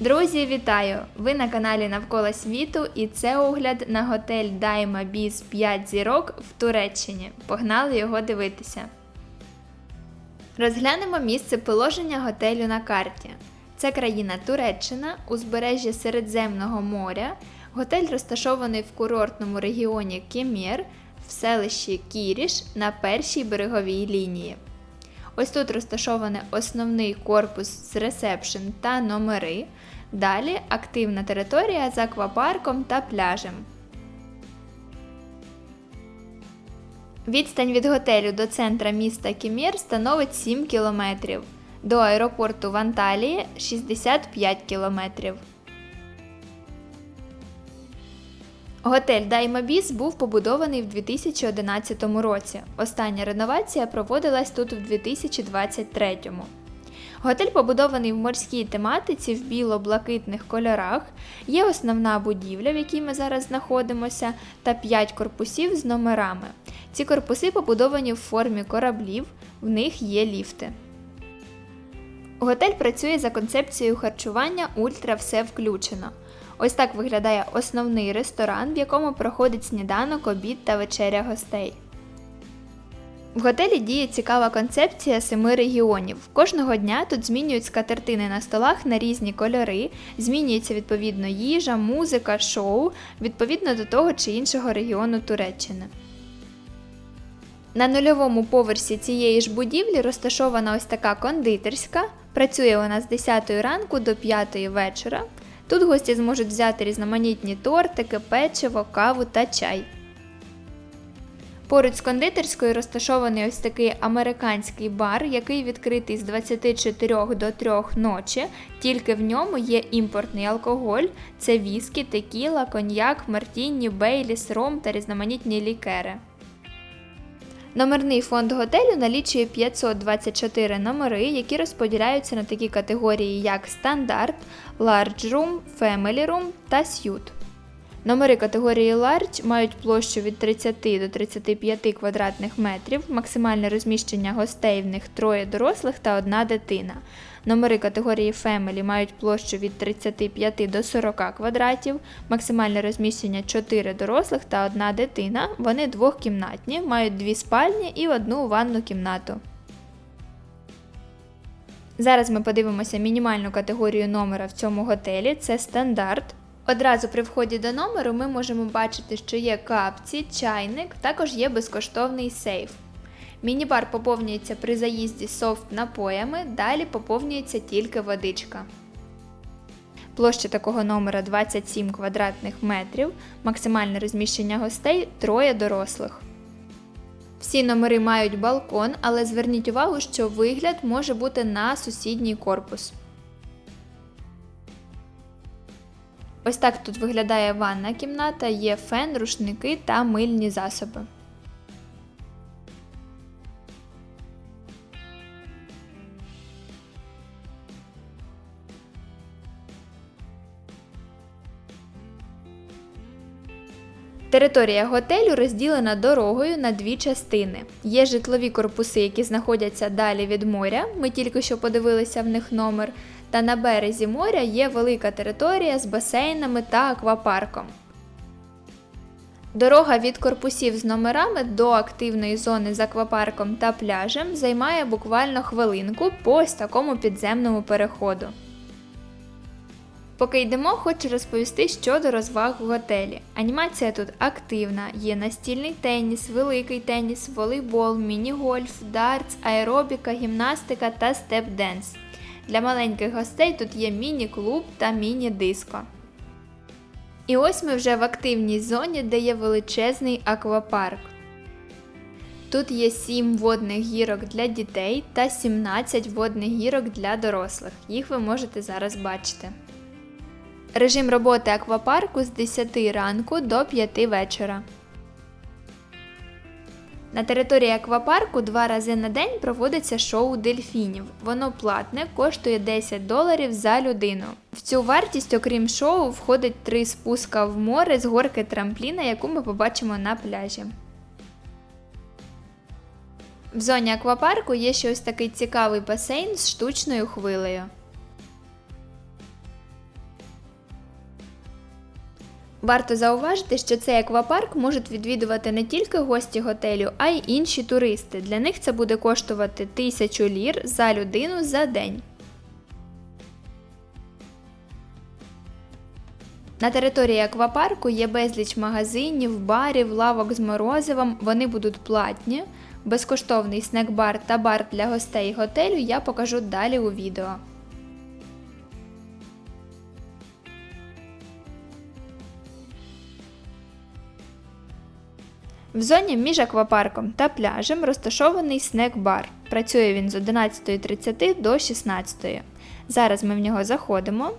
Друзі, вітаю! Ви на каналі Навколо світу і це огляд на готель Дайма Біз 5 зірок в Туреччині. Погнали його дивитися. Розглянемо місце положення готелю на карті. Це країна Туреччина, узбережжя Середземного моря. Готель розташований в курортному регіоні Кемір в селищі Кіріш на першій береговій лінії. Ось тут розташований основний корпус з ресепшн та номери. Далі активна територія з аквапарком та пляжем. Відстань від готелю до центра міста Кімір становить 7 кілометрів. До аеропорту в Анталії 65 кілометрів. Готель Даймабіс був побудований в 2011 році. Остання реновація проводилась тут в 2023. Готель побудований в морській тематиці в біло-блакитних кольорах. Є основна будівля, в якій ми зараз знаходимося, та 5 корпусів з номерами. Ці корпуси побудовані в формі кораблів, в них є ліфти. Готель працює за концепцією харчування Ультра все включено. Ось так виглядає основний ресторан, в якому проходить сніданок, обід та вечеря гостей. В готелі діє цікава концепція семи регіонів. Кожного дня тут змінюють скатертини на столах на різні кольори, змінюється відповідно їжа, музика, шоу відповідно до того чи іншого регіону Туреччини. На нульовому поверсі цієї ж будівлі розташована ось така кондитерська. Працює вона з 10 ранку до 5 вечора. Тут гості зможуть взяти різноманітні тортики, печиво, каву та чай. Поруч з кондитерською розташований ось такий американський бар, який відкритий з 24 до 3 ночі. Тільки в ньому є імпортний алкоголь: це віскі, текіла, коньяк, мартінні, бейліс, ром та різноманітні лікери. Номерний фонд готелю налічує 524 номери, які розподіляються на такі категорії, як стандарт, large room, family room та suite. Номери категорії Large мають площу від 30 до 35 квадратних метрів, максимальне розміщення гостей в них троє дорослих та одна дитина. Номери категорії Family мають площу від 35 до 40 квадратів, максимальне розміщення 4 дорослих та одна дитина. Вони двохкімнатні, мають дві спальні і одну ванну кімнату. Зараз ми подивимося мінімальну категорію номера в цьому готелі це стандарт. Одразу при вході до номеру ми можемо бачити, що є капці, чайник, також є безкоштовний сейф. Міні-бар поповнюється при заїзді софт напоями, далі поповнюється тільки водичка. Площа такого номера 27 квадратних метрів, максимальне розміщення гостей троє дорослих. Всі номери мають балкон, але зверніть увагу, що вигляд може бути на сусідній корпус. Ось так тут виглядає ванна кімната, є фен, рушники та мильні засоби. Територія готелю розділена дорогою на дві частини. Є житлові корпуси, які знаходяться далі від моря. Ми тільки що подивилися в них номер. Та на березі моря є велика територія з басейнами та аквапарком. Дорога від корпусів з номерами до активної зони з аквапарком та пляжем займає буквально хвилинку по ось такому підземному переходу. Поки йдемо, хочу розповісти щодо розваг в готелі. Анімація тут активна, є настільний теніс, великий теніс, волейбол, міні-гольф, дартс, аеробіка, гімнастика та степ-денс. Для маленьких гостей тут є міні-клуб та міні-диско. І ось ми вже в активній зоні, де є величезний аквапарк. Тут є 7 водних гірок для дітей та 17 водних гірок для дорослих. Їх ви можете зараз бачити. Режим роботи аквапарку з 10 ранку до 5 вечора. На території аквапарку два рази на день проводиться шоу дельфінів. Воно платне, коштує 10 доларів за людину. В цю вартість, окрім шоу, входить три спуска в море з горки трампліна, яку ми побачимо на пляжі. В зоні аквапарку є ще ось такий цікавий басейн з штучною хвилею. Варто зауважити, що цей аквапарк можуть відвідувати не тільки гості готелю, а й інші туристи. Для них це буде коштувати 1000 лір за людину за день. На території аквапарку є безліч магазинів, барів, лавок з морозивом. Вони будуть платні. Безкоштовний снек-бар та бар для гостей готелю я покажу далі у відео. В зоні між аквапарком та пляжем розташований снек-бар. Працює він з 11.30 до 16.00. Зараз ми в нього заходимо.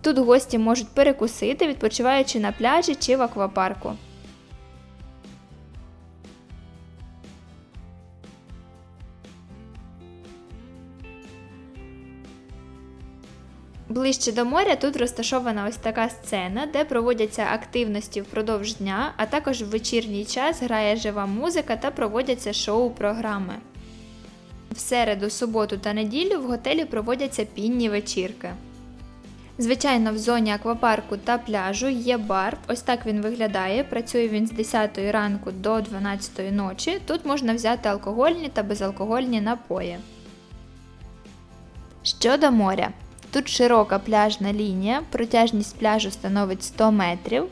Тут гості можуть перекусити, відпочиваючи на пляжі чи в аквапарку. Ближче до моря тут розташована ось така сцена, де проводяться активності впродовж дня, а також в вечірній час грає жива музика та проводяться шоу-програми. В середу, суботу та неділю в готелі проводяться пінні вечірки. Звичайно, в зоні аквапарку та пляжу є бар. Ось так він виглядає. Працює він з 10 ранку до 12 ночі. Тут можна взяти алкогольні та безалкогольні напої. Щодо моря. Тут широка пляжна лінія, протяжність пляжу становить 100 метрів.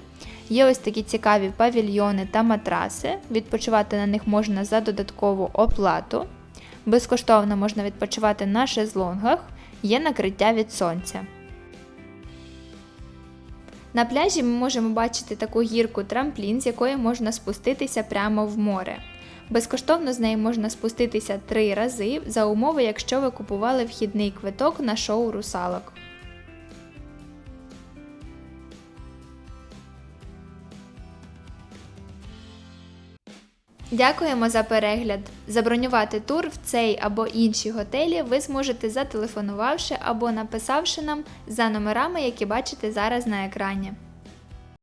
Є ось такі цікаві павільйони та матраси. Відпочивати на них можна за додаткову оплату. Безкоштовно можна відпочивати на шезлонгах, є накриття від сонця. На пляжі ми можемо бачити таку гірку трамплін, з якої можна спуститися прямо в море. Безкоштовно з неї можна спуститися три рази за умови, якщо ви купували вхідний квиток на шоу русалок. Дякуємо за перегляд. Забронювати тур в цей або інші готелі ви зможете зателефонувавши або написавши нам за номерами, які бачите зараз на екрані.